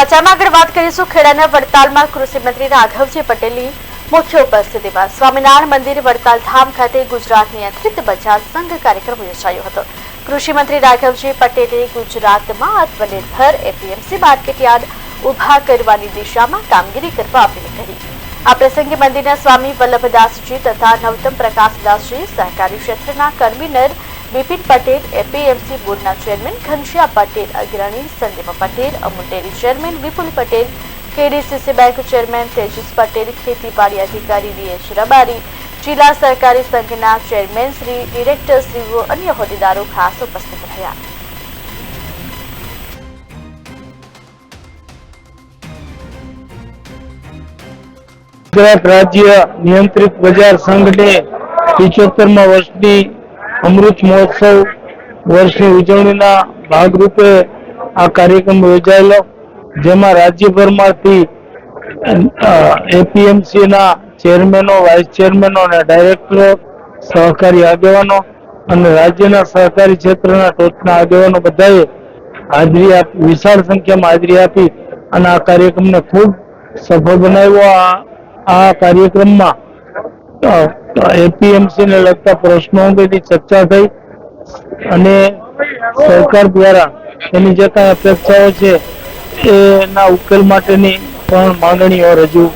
સમાચારમાં આગળ વાત કરીશું. ખેડાના વડતાલમાં કૃષિ મંત્રી રાઘવજી પટેલની મુખ્ય ઉપસ્થિતિમાં. સ્વામિનારાયણ મંદિર વડતાલ ધામ ખાતે ગુજરાત નિયંત્રિત બજાર સંઘ કાર્યક્રમ યોજાયો હતો. કૃષિ મંત્રી રાઘવજી પટેલે ગુજરાતમાં આત્મનિર્ભર એપીએમસી માર્કેટયાર્ડ ઊભા કરવાની દિશામાં કામગીરી કરવા અપીલ કરી. આ પ્રસંગે મંદિરના સ્વામી વલ્લભદાસજી તથા નવતમ પ્રકાશદાસજી સહકારી ક્ષેત્રના convener Bipin Patel, APMC board chairman Ghanshyam Patel, અગ્રણી Sandeep Patel, Amul dairy chairman, Vipul Patel, KDCC bank chairman Tejas Patel, ખેતીવાડી અધિકારી ડીએચ રબારી, જિલ્લા સહકારી સંઘના ચેરમેન શ્રી, ડિરેક્ટર શ્રીઓ, અન્ય હોદ્દેદારો ખાસ ઉપસ્થિત રહ્યા. ગુજરાત રાજ્ય નિયંત્રિત બજાર સંઘને પિચોતેરમા વર્ષની અમૃત મહોત્સવ વર્ષની ઉજવણીના ભાગરૂપે આ કાર્યક્રમ યોજાયેલો. જેમાં રાજ્યભરમાંથી એપીએમસીના ચેરમેનો, વાઇસ ચેરમેનો અને ડાયરેક્ટરો, સહકારી આગેવાનો અને રાજ્યના સહકારી ક્ષેત્રના ટોચના આગેવાનો બધાએ હાજરી આપી, વિશાળ સંખ્યામાં હાજરી આપી અને આ કાર્યક્રમને ખૂબ સફળ બનાવ્યો. આ કાર્યક્રમમાં એપીએમસી ને લગતા પ્રશ્નો અંગેની ચર્ચા થઈ અને સરકાર દ્વારા એની જે કાંઈ અપેક્ષાઓ છે, એના ઉકેલ માટેની પણ માંગણીઓ રજૂ